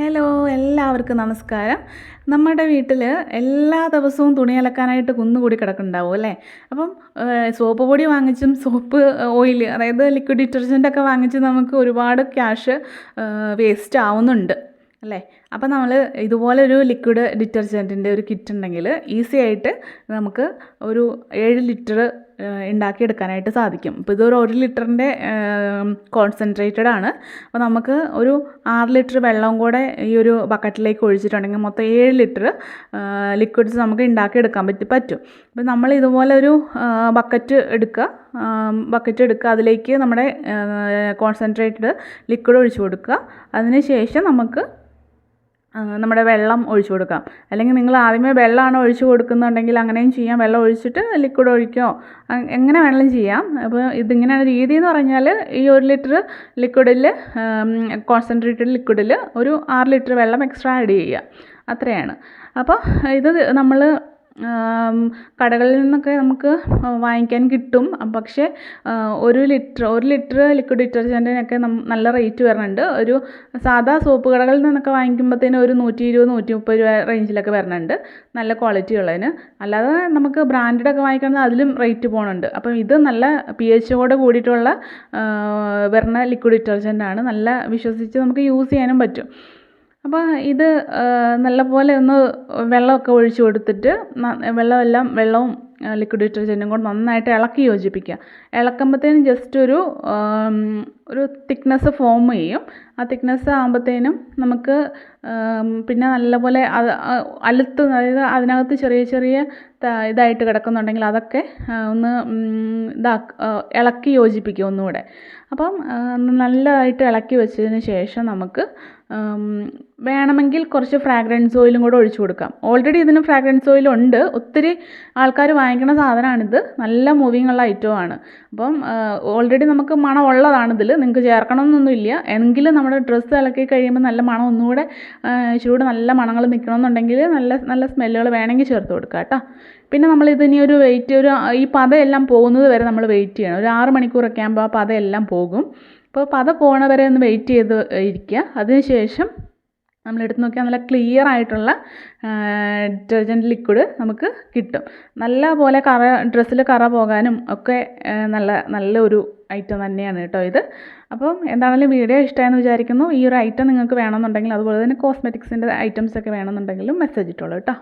Hello എല്ലാവർക്കും നമസ്കാരം. നമ്മുടെ വീട്ടിൽ എല്ലാ ദിവസവും തുണി അലക്കാനായിട്ട് കുന്നുകൂടി കിടക്കുന്നുണ്ടാവും അല്ലേ? അപ്പം സോപ്പ് പൊടി വാങ്ങിച്ചും സോപ്പ് ഓയിൽ അതായത് ലിക്വിഡ് ഡിറ്റർജന്റ് ഒക്കെ വാങ്ങിച്ച് നമുക്ക് ഒരുപാട് ക്യാഷ് വേസ്റ്റ് ആവുന്നുണ്ട്. അല്ലേ? അപ്പോൾ നമ്മൾ ഇതുപോലെ ഒരു ലിക്വിഡ് ഡിറ്റർജന്റിന്റെ ഒരു കിറ്റ് ഉണ്ടെങ്കിൽ ഈസി ആയിട്ട് നമുക്ക് ഒരു ഏഴ് ലിറ്റർ ഉണ്ടാക്കിയെടുക്കാനായിട്ട് സാധിക്കും. ഇപ്പോൾ ഇതൊരു ഒരു ലിറ്ററിന്റെ കോൺസെൻട്രേറ്റഡ് ആണ്. അപ്പോൾ നമുക്ക് ഒരു ആറ് ലിറ്റർ വെള്ളം കൂടെ ഈ ഒരു ബക്കറ്റിലേക്ക് ഒഴിച്ചിട്ടുണ്ടെങ്കിൽ മൊത്തം ഏഴ് ലിറ്റർ ലിക്വിഡ്സ് നമുക്ക് ഉണ്ടാക്കിയെടുക്കാൻ പറ്റി പറ്റും. അപ്പോൾ നമ്മൾ ഇതുപോലെ ഒരു ബക്കറ്റ് എടുക്കുക. ബക്കറ്റ് എടുക്കുക. അതിലേക്ക് നമ്മുടെ കോൺസെൻട്രേറ്റഡ് ലിക്വിഡ് ഒഴിച്ചു കൊടുക്കുക. അതിന് ശേഷം നമുക്ക് നമ്മുടെ വെള്ളം ഒഴിച്ചു കൊടുക്കാം. അല്ലെങ്കിൽ നിങ്ങൾ ആദ്യമേ വെള്ളമാണ് ഒഴിച്ചു കൊടുക്കുന്നുണ്ടെങ്കിൽ അങ്ങനെയും ചെയ്യാം. വെള്ളം ഒഴിച്ചിട്ട് ലിക്വിഡ് ഒഴിക്കോ? എങ്ങനെ വേണമെങ്കിലും ചെയ്യാം. അപ്പോൾ ഇതിങ്ങനെയാണ് രീതി എന്ന് പറഞ്ഞാൽ ഈ ഒരു ലിറ്റർ ലിക്വിഡിൽ കോൺസെൻട്രേറ്റഡ് ലിക്വിഡിൽ ഒരു ആറ് ലിറ്റർ വെള്ളം എക്സ്ട്രാ ആഡ് ചെയ്യുക. അത്രയാണ്. അപ്പോൾ ഇത് നമ്മൾ കടകളിൽ നിന്നൊക്കെ നമുക്ക് വാങ്ങിക്കാൻ കിട്ടും. പക്ഷെ ഒരു ലിറ്റർ ഒരു ലിറ്റർ ലിക്വിഡ് ഡിറ്റർജന്റിനൊക്കെ നല്ല റേറ്റ് വരുന്നുണ്ട്. ഒരു സാധാ സോപ്പ് കടകളിൽ നിന്നൊക്കെ വാങ്ങിക്കുമ്പോഴത്തേനും ഒരു നൂറ്റി ഇരുപത് നൂറ്റി മുപ്പത് രൂപ റേഞ്ചിലൊക്കെ വരുന്നുണ്ട്. നല്ല ക്വാളിറ്റി ഉള്ളതിന്. അല്ലാതെ നമുക്ക് ബ്രാൻഡഡ് ഒക്കെ വാങ്ങിക്കണമെങ്കിൽ അതിലും റേറ്റ് പോകുന്നുണ്ട് അപ്പം ഇത് നല്ല പി എച്ചോടെ കൂടിയിട്ടുള്ള വരുന്ന ലിക്വിഡ് ഡിറ്റർജന്റാണ് നല്ല വിശ്വസിച്ച് നമുക്ക് യൂസ് ചെയ്യാനും പറ്റും. അപ്പോൾ ഇത് നല്ലപോലെ ഒന്ന് വെള്ളമൊക്കെ ഒഴിച്ച് കൊടുത്തിട്ട് വെള്ളമെല്ലാം വെള്ളവും ലിക്വിഡ് ഡിറ്റർജന്റും കൂടെ നന്നായിട്ട് ഇളക്കി യോജിപ്പിക്കുക. ഇളക്കുമ്പോഴത്തേനും ജസ്റ്റ് ഒരു ഒരു തിക്നെസ്സ് ഫോം ചെയ്യും. ആ തിക്നെസ് ആകുമ്പോഴത്തേനും നമുക്ക് പിന്നെ നല്ലപോലെ അത് അലുത്ത് അതായത് അതിനകത്ത് ചെറിയ ചെറിയ ഇതായിട്ട് കിടക്കുന്നുണ്ടെങ്കിൽ അതൊക്കെ ഒന്ന് ഇതാ ഇളക്കി യോജിപ്പിക്കും ഒന്നുകൂടെ. അപ്പം നല്ലതായിട്ട് ഇളക്കി വെച്ചതിന് ശേഷം നമുക്ക് വേണമെങ്കിൽ കുറച്ച് ഫ്രാഗ്രൻസ് ഓയിലും കൂടെ ഒഴിച്ചു കൊടുക്കാം. ഓൾറെഡി ഇതിന് ഫ്രാഗ്രൻസ് ഓയിൽ ഉണ്ട്. ഒത്തിരി ആൾക്കാർ വാങ്ങിക്കുന്ന സാധനമാണിത് നല്ല മൂവിങ് ഉള്ള ഐറ്റമാണ് അപ്പം ഓൾറെഡി നമുക്ക് മണം ഉള്ളതാണിതിൽ നിങ്ങൾക്ക് ചേർക്കണമെന്നൊന്നുമില്ല. എങ്കിലും നമ്മുടെ ഡ്രസ്സ് ഇളക്കി കഴിയുമ്പോൾ നല്ല മണം ഒന്നുകൂടെ ആ, ഇച്ചിരി നല്ല മണങ്ങൾ നിൽക്കണമെന്നുണ്ടെങ്കിൽ നല്ല നല്ല സ്മെല്ലുകൾ വേണമെങ്കിൽ ചേർത്ത് കൊടുക്കുക കേട്ടോ. പിന്നെ നമ്മൾ ഇതിനി ഒരു വെയിറ്റ് ഒരു ഈ പതയെല്ലാം പോകുന്നത് വരെ നമ്മൾ വെയിറ്റ് ചെയ്യണം. ഒരു ആറ് മണിക്കൂറൊക്കെ ആകുമ്പോൾ ആ പതയെല്ലാം പോകും. അപ്പോൾ പത പോണ വരെ ഒന്ന് വെയിറ്റ് ചെയ്ത് ഇരിക്കുക. അതിനുശേഷം നമ്മൾ എടുത്ത് നോക്കിയാൽ നല്ല ക്ലിയർ ആയിട്ടുള്ള ഡിറ്റർജന്റ് ലിക്വിഡ് നമുക്ക് കിട്ടും. നല്ല പോലെ കറ ഡ്രസ്സിൽ കറ പോകാനും ഒക്കെ നല്ല നല്ലൊരു ഐറ്റം തന്നെയാണ് കേട്ടോ ഇത്. അപ്പം എന്താണെങ്കിലും വീഡിയോ ഇഷ്ടമായെന്ന് വിചാരിക്കുന്നു. ഈ ഒരു ഐറ്റം നിങ്ങൾക്ക് വേണമെന്നുണ്ടെങ്കിൽ അതുപോലെ തന്നെ കോസ്മെറ്റിക്സിന്റെ ഐറ്റംസ് ഒക്കെ വേണമെന്നുണ്ടെങ്കിലും മെസ്സേജ് ഇട്ടോളൂ കേട്ടോ.